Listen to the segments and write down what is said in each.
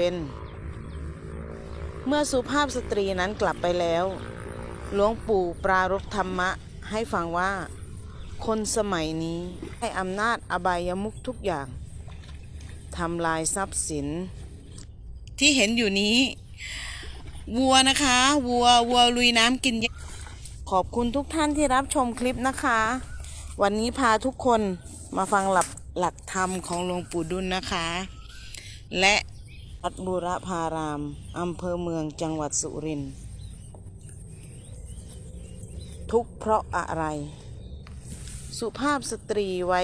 เป็น เมื่อสุภาพสตรีนั้นกลับไปแล้ว หลวงปู่ปรารภธรรมะให้ฟังว่า คนสมัยนี้ให้อำนาจอบายมุขทุกอย่างทำลายทรัพย์สิน ที่เห็นอยู่นี้ วัวนะคะ วัววัวลุยน้ำกินขอบคุณทุกท่านที่รับชมคลิปนะคะ วันนี้พาทุกคนมาฟังหลักหลักธรรมของหลวงปู่ดุลนะคะ และ วัดบุรพาราม อำเภอเมืองจังหวัดสุรินทร์ทุกเพราะอะไร สุภาพสตรีไว้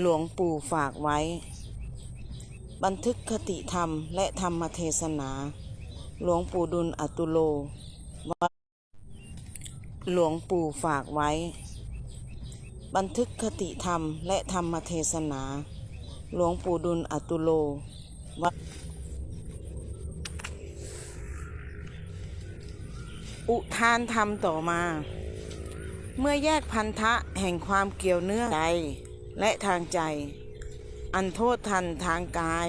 หลวงปู่ฝากไว้ บันทึกคติธรรมและธรรมเทศนา หลวงปู่ดุลอตุโลวัดหลวงปู่ฝากไว้ บันทึกคติธรรมและธรรมเทศนา หลวงปู่ดุลอตุโล วัดอุทานธรรมต่อมา เมื่อแยกพันธะแห่งความเกี่ยวเนื่องใจและทางใจ อันโทษทันทางกาย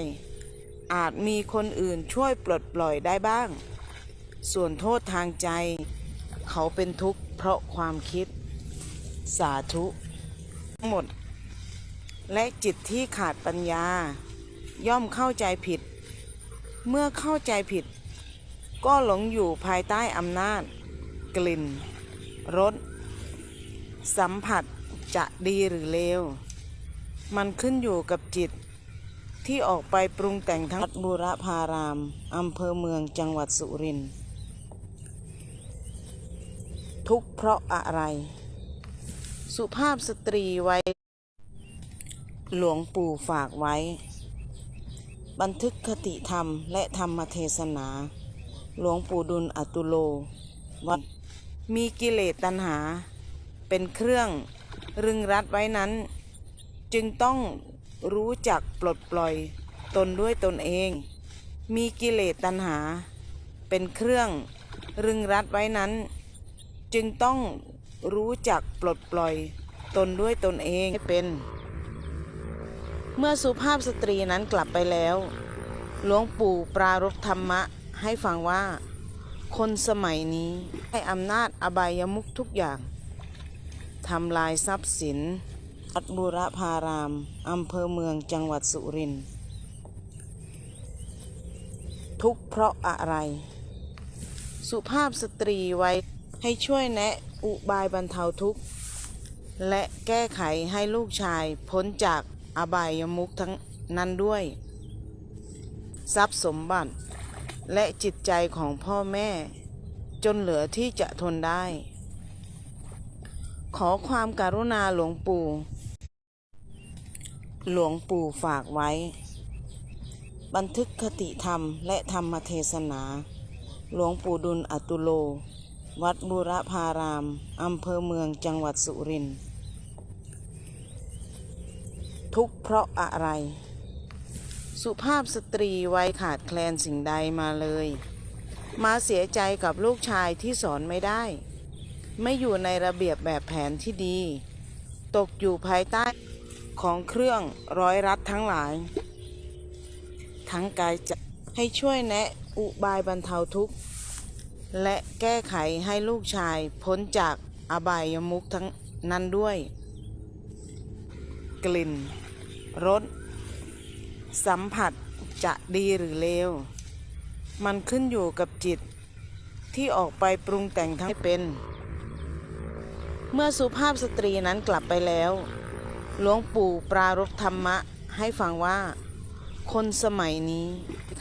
อาจมีคนอื่นช่วยปลดปล่อยได้บ้าง ส่วนโทษทางใจ เขาเป็นทุกข์เพราะความคิด สาธุ ทั้งหมด และจิตที่ขาดปัญญา ย่อมเข้าใจผิด เมื่อเข้าใจผิด ก็หลงอยู่ภายใต้อำนาจ กลิ่นรสสัมผัสจะดีหรือเลว มันขึ้นอยู่กับจิต ที่ออกไปปรุงแต่งทั้งวัดบุรพารามอำเภอเมืองจังหวัดสุรินทร์ทุกเพราะอะไร สุภาพสตรีไว้ หลวงปู่ฝากไว้ บันทึกคติธรรมและธรรมเทศนา หลวงปู่ดุลอตุโลวัดมีกิเลสตัณหา เป็นเครื่องรึงรัดไว้นั้น จึงต้องรู้จักปลดปล่อยตนด้วยตนเอง มีกิเลสตัณหา เป็นเครื่องรึงรัดไว้นั้น จึงต้องรู้จักปลดปล่อยตนด้วยตนเองให้เป็น เมื่อสุภาพสตรีนั้นกลับไปแล้ว หลวงปู่ปรารภธรรมะให้ฟังว่า คนสมัยนี้ให้อำนาจอบายมุขทุกอย่างทำลายทรัพย์สินวัดบุรพารามอำเภอเมืองจังหวัดสุรินทร์ทุกเพราะอะไร สุภาพสตรีไว้ให้ช่วยแนะอุบายบรรเทาทุกข์ และแก้ไขให้ลูกชายพ้นจาก อบายมุขทั้งนั้นด้วย ทรัพย์สมบัติ และจิตใจของพ่อแม่ จนเหลือที่จะทนได้ ขอความการุณาหลวงปู่ หลวงปู่ฝากไว้ บันทึกคติธรรมและธรรมเทศนา หลวงปู่ดุลอตุโล วัดบุรพาราม อำเภอเมืองจังหวัดสุรินทร์ ทุกข์เพราะอะไร สุภาพสตรีไว้ขาดแคลนสิ่งใดมาเลย มาเสียใจกับลูกชายที่สอนไม่ได้ ไม่อยู่ในระเบียบแบบแผนที่ดี ตกอยู่ภายใต้ของเครื่องร้อยรัดทั้งหลาย ทั้งกายใจให้ช่วยแนะอุบายบรรเทาทุกข์ และแก้ไขให้ลูกชายพ้นจากอบายมุขทั้งนั้นด้วย กลิ่น รสสัมผัสจะดีหรือเลว มันขึ้นอยู่กับจิตที่ออกไปปรุงแต่งทั้งเป็น เมื่อสุภาพสตรีนั้นกลับไปแล้ว หลวงปู่ปรารภธรรมะให้ฟังว่า คนสมัยนี้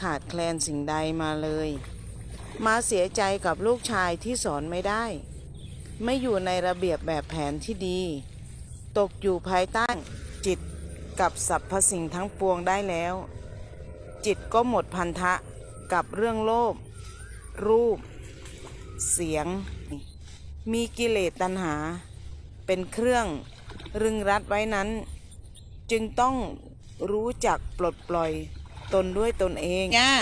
ขาดแคลนสิ่งใดมาเลย มาเสียใจกับลูกชายที่สอนไม่ได้ ไม่อยู่ในระเบียบแบบแผนที่ดี ตกอยู่ภายใต้จิต กับสรรพสิ่งทั้งปวงได้แล้ว จิตก็หมดพันธะกับเรื่องโลภรูป เสียง มีกิเลสตัณหา เป็นเครื่องรึงรัดไว้นั้น จึงต้องรู้จักปลดปล่อยตนด้วยตนเองย่า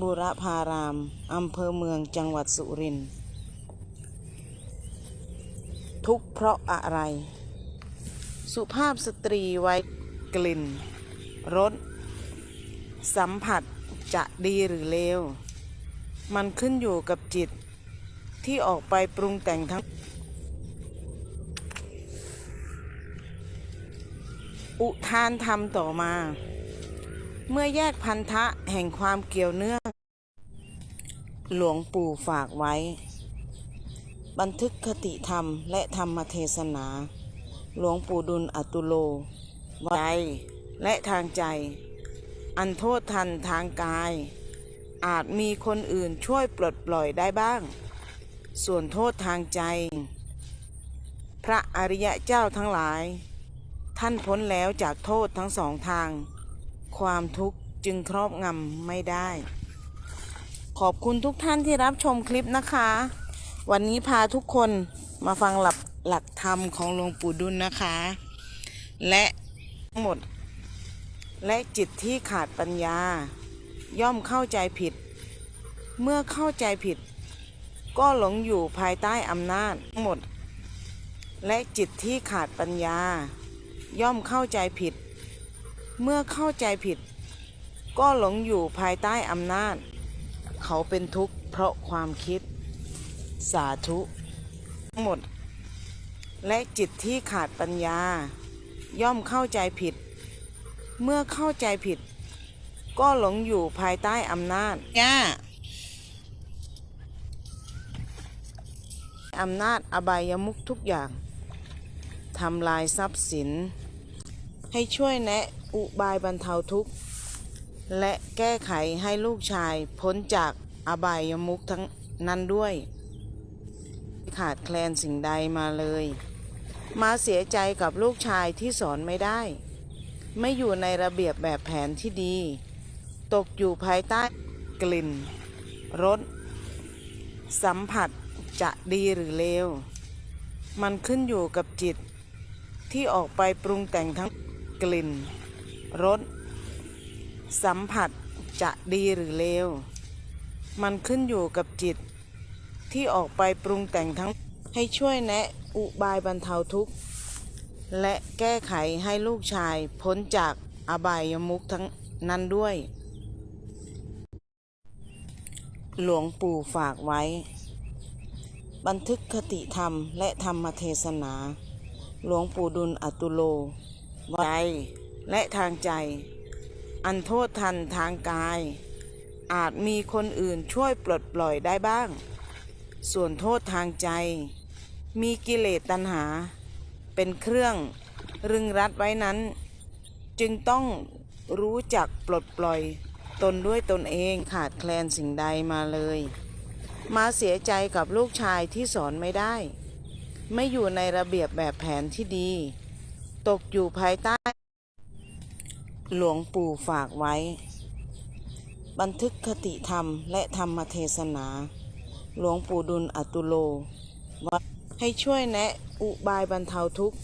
บุรพาราม อำเภอเมืองจังหวัดสุรินทร์ ทุกข์เพราะอะไร สุภาพสตรีไว้กลิ่นรสสัมผัสจะดีหรือเลว มันขึ้นอยู่กับจิตที่ออกไปปรุงแต่งทั้ง อุทานธรรมต่อมา เมื่อแยกพันธะแห่งความเกี่ยวเนื่อง หลวงปู่ฝากไว้ บันทึกคติธรรมและธรรมเทศนา หลวงปู่ดุลอตุโลไว้และทางใจ อันโทษทันทางกาย อาจมีคนอื่นช่วยปลดปล่อยได้บ้าง ส่วนโทษทางใจ พระอริยะเจ้าทั้งหลาย ท่านพ้นแล้วจากโทษทั้งสองทาง ความทุกข์จึงครอบงำไม่ได้ ขอบคุณทุกท่านที่รับชมคลิปนะคะ วันนี้พาทุกคนมาฟังหลักหลักธรรมของหลวงปู่ดุลนะคะ และทั้งหมด และจิตที่ขาดปัญญา ย่อมเข้าใจผิด เมื่อเข้าใจผิด ก็หลงอยู่ภายใต้อำนาจทั้งหมด และจิตที่ขาดปัญญา ย่อมเข้าใจผิด เมื่อเข้าใจผิด ก็หลงอยู่ภายใต้อำนาจ เขาเป็นทุกข์เพราะความคิด สาธุทั้งหมด และจิตที่ขาดปัญญา ย่อมเข้าใจผิด เมื่อเข้าใจผิด ก็หลงอยู่ภายใต้อำนาจย่าอำนาจอบายมุขทุกอย่างทำลายทรัพย์สิน ให้ช่วยแนะอุบายบรรเทาทุกข์ และแก้ไขให้ลูกชายพ้นจากอบายมุขทั้งนั้นด้วย ขาดแคลนสิ่งใดมาเลย มาเสียใจกับลูกชายที่สอนไม่ได้ ไม่อยู่ในระเบียบแบบแผนที่ดี ตกอยู่ภายใต้กลิ่นรสสัมผัสจะดีหรือเลว มันขึ้นอยู่กับจิต ที่ออกไปปรุงแต่งทั้งกลิ่นรสสัมผัสจะดีหรือเลว มันขึ้นอยู่กับจิต ที่ออกไปปรุงแต่งทั้งให้ช่วยแนะอุบายบรรเทาทุกข์ และแก้ไขให้ลูกชายพ้นจากอบายมุขทั้งนั้นด้วย หลวงปู่ฝากไว้ บันทึกคติธรรมและธรรมเทศนา หลวงปู่ดุลอตุโลไว้และทางใจ อันโทษทันทางกาย อาจมีคนอื่นช่วยปลดปล่อยได้บ้าง ส่วนโทษทางใจ มีกิเลสตัณหา เป็นเครื่องรึงรัดไว้นั้น จึงต้องรู้จักปลดปล่อยตนด้วยตนเองขาดแคลนสิ่งใดมาเลย มาเสียใจกับลูกชายที่สอนไม่ได้ ไม่อยู่ในระเบียบแบบแผนที่ดี ตกอยู่ภายใต้ หลวงปู่ฝากไว้ บันทึกคติธรรมและธรรมเทศนา หลวงปู่ดุลอตุโลไว้ให้ช่วยแนะอุบายบรรเทาทุกข์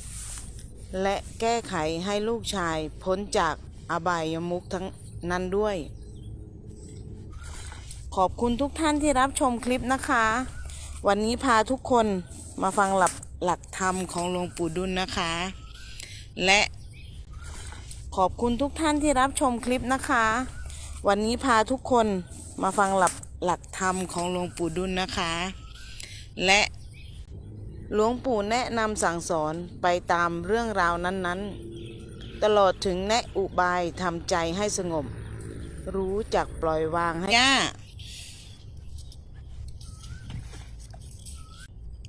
และแก้ไขให้ลูกชายพ้นจากอบายมุขทั้งนั้นด้วย ขอบคุณทุกท่านที่รับชมคลิปนะคะ วันนี้พาทุกคนมาฟังหลักหลักธรรมของหลวงปู่ดุลนะคะ และขอบคุณทุกท่านที่รับชมคลิปนะคะ วันนี้พาทุกคนมาฟังหลัก หลักธรรมของหลวงปู่ดุลนะคะ และหลวงปู่แนะนำสั่งสอนไปตามเรื่องราวนั้นๆ ตลอดถึงแนะอุบายทำใจให้สงบ รู้จักปล่อยวางให้ย่า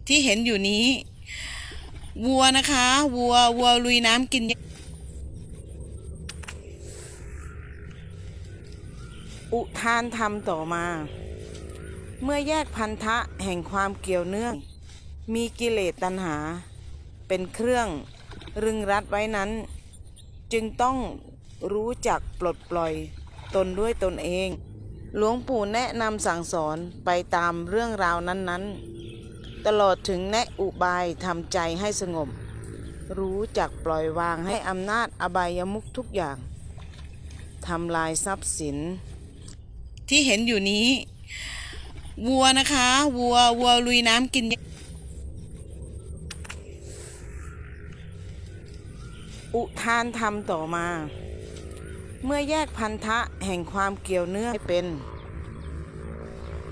ที่เห็นอยู่นี้ วัวนะคะ วัววัวลุยน้ำกิน อุทานธรรมต่อมา เมื่อแยกพันธะแห่งความเกี่ยวเนื่อง มีกิเลสตัณหา เป็นเครื่องรึงรัดไว้นั้น จึงต้องรู้จักปลดปล่อยตนด้วยตนเอง หลวงปู่แนะนำสั่งสอนไปตามเรื่องราวนั้นๆ ตลอดถึงแนะอุบายทำใจให้สงบ รู้จักปล่อยวางให้อำนาจอบายมุขทุกอย่างทำลายทรัพย์สิน ที่เห็นอยู่นี้ วัวนะคะ วัววัวลุยน้ำกิน อุทานธรรมต่อมา เมื่อแยกพันธะแห่งความเกี่ยวเนื่องให้เป็น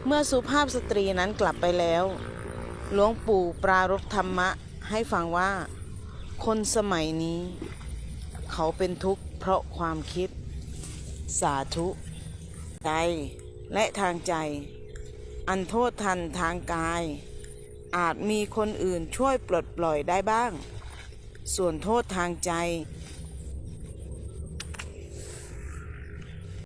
เมื่อสุภาพสตรีนั้นกลับไปแล้ว หลวงปู่ปรารภธรรมะให้ฟังว่า คนสมัยนี้ เขาเป็นทุกข์เพราะความคิด สาธุใจและทางใจ อันโทษทันทางกาย อาจมีคนอื่นช่วยปลดปล่อยได้บ้าง ส่วนโทษทางใจ